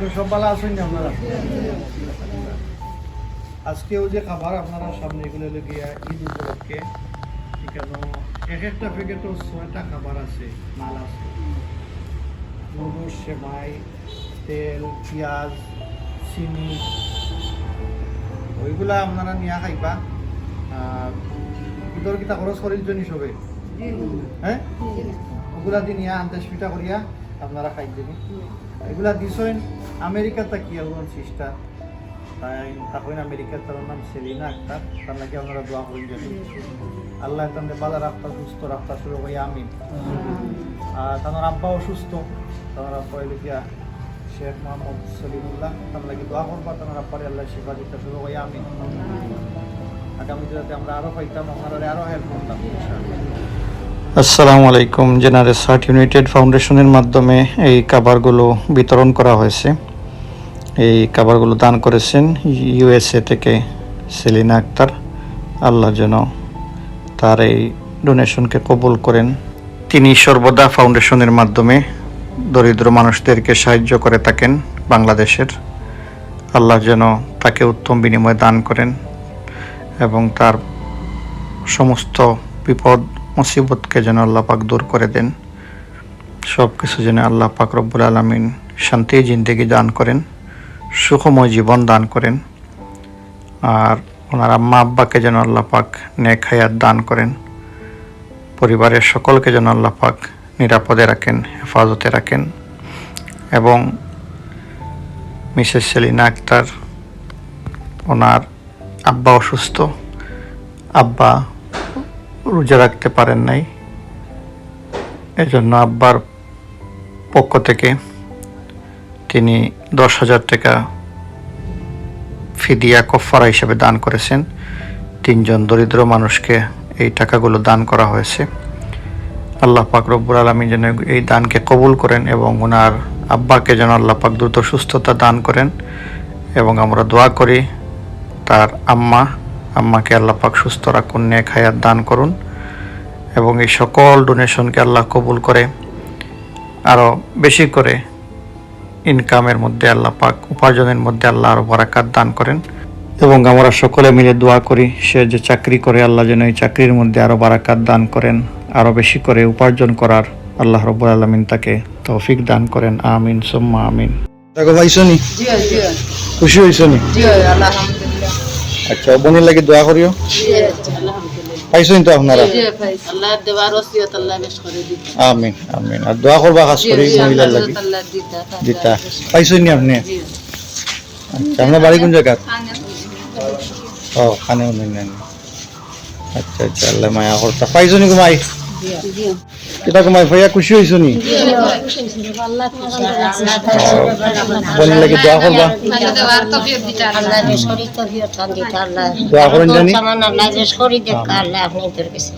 আলাইকুম সব ভালো আছেন আপনারা? আজকেও যে খাবার আপনারা সামনে এগুলো গিয়া ঈদ উপলক্ষে কেন এক একটা প্যাকেটও ছয়টা খাবার আছে, মাল আছে। নুডলস সেমাই, তেল, পেঁয়াজ, চিনি, ওইগুলা আপনারা নিয়া খাইবা। ঈদর কিতা খরচ করিল জনি সবে হ্যাঁ ওগুলা দিয়ে নিয়া, আন্দাজ পিঠা করিয়া আপনারা খাই দেবেন এগুলা দিছেন আমেরিকা তাকিয়া ওনার সিস্টার? তখন আমেরিকার তার নাম সেলিনা আক্তার, তার নাকি আপনারা দোয়া করেন যাবেন আল্লাহ তাদের বালা রাখতা সুস্থ রাখতা শুরু করি, আমিন। আর তার আব্বা অসুস্থ তার আব্বা হইল শেখ মোহাম্মদ সলিমুল্লাহ। তার লাগি দোয়া করবা, তার আব্বারে আল্লাহ শিফা দিতে শুরু করি, আমিন। আগামী দিনে আমরা আরও পাইতাম আপনারা আরও হেল্প করতাম আসসালামু আলাইকুম, জেনারেল সার্ট ইউনাইটেড ফাউন্ডেশনের মাধ্যমে এই খাবারগুলো বিতরণ করা হয়েছে। এই খাবারগুলো দান করেছেন ইউএসএ থেকে সেলিনা আক্তার। আল্লাহ যেন তার এই ডোনেশনকে কবুল করেন। তিনি সর্বদা ফাউন্ডেশনের মাধ্যমে দরিদ্র মানুষদেরকে সাহায্য করে থাকেন বাংলাদেশের। আল্লাহ যেন তাকে উত্তম বিনিময় দান করেন এবং তার সমস্ত বিপদ, মুসিবতকে যেন আল্লাহ পাক দূর করে দেন। সব কিছু যেন আল্লাহ পাক রব্বুল আলমিন শান্তি, জিন্দেগি দান করেন। সুখময় জীবন দান করেন। আর ওনার আম্মা আব্বাকে যেন আল্লাহ পাক নেক হায়াত দান করেন। পরিবারের সকলকে যেন আল্লাহ পাক নিরাপদে রাখেন, হেফাজতে রাখেন। এবং মিসেস সেলিনা আক্তার, ওনার আব্বা অসুস্থ। আব্বা রোজা রাখতে পারেন নাই। এজন্য আব্বার পক্ষ থেকে তিনি দশ হাজার টাকা ফিদিয়া কফারা হিসেবে দান করেছেন। তিনজন দরিদ্র মানুষকে এই টাকাগুলো দান করা হয়েছে। আল্লাহ পাক রব্বুল আলমী যেন এই দানকে কবুল করেন এবং ওনার আব্বাকে যেন আল্লাহ পাক দ্রুত সুস্থতা দান করেন এবং আমরা দোয়া করি তার আম্মা, আম্মাকে আল্লাহ পাক সুস্থ রাখুন, নেক হায়াত দান করুন এবং এই সকল ডোনেশনকে আল্লাহ কবুল করে। আরও বেশি করে ইনকামের মধ্যে আল্লাহ পাক উপার্জনের মধ্যে আল্লাহ আরও বরাকাত দান করেন। এবং আমরা সকলে মিলে দোয়া করি সে যে চাকরি করে আল্লাহ যেন এই চাকরির মধ্যে আরও বারাকাত দান করেন আরও বেশি করে উপার্জন করার আল্লাহ রব্বুল আলমিন তাকে তৌফিক দান করেন। আমিন সুম্মা আমিন। দেখো ভাইসনি জি জি খুশি হয়েছনি জি আচ্ছা বোনের লাগি দোয়া করিও। পাইছেন তো আপনারা? আল্লাহ দেওয়ার ওসিয়ত আল্লাহ বেশ করে দিতে। আমিন আমিন। আর দোয়া করবা খাস করে মহিলার লাগি। দিতা পাইছোঁ পাইছেন নি আপনি? আচ্ছা আপনার বাড়ি কোন জায়গা ও খানে আচ্ছা আচ্ছা আল্লাহ মায়া করতা পাইছোঁ নেকি জি কিতা তোমার ভাইয়া খুশি হয়েছনি বোনের লাগে দোয়া করবা? দোয়া করেন জানি। আল্লাহ শরীর দেখ আল্লাহ আপনি তোর কাছে।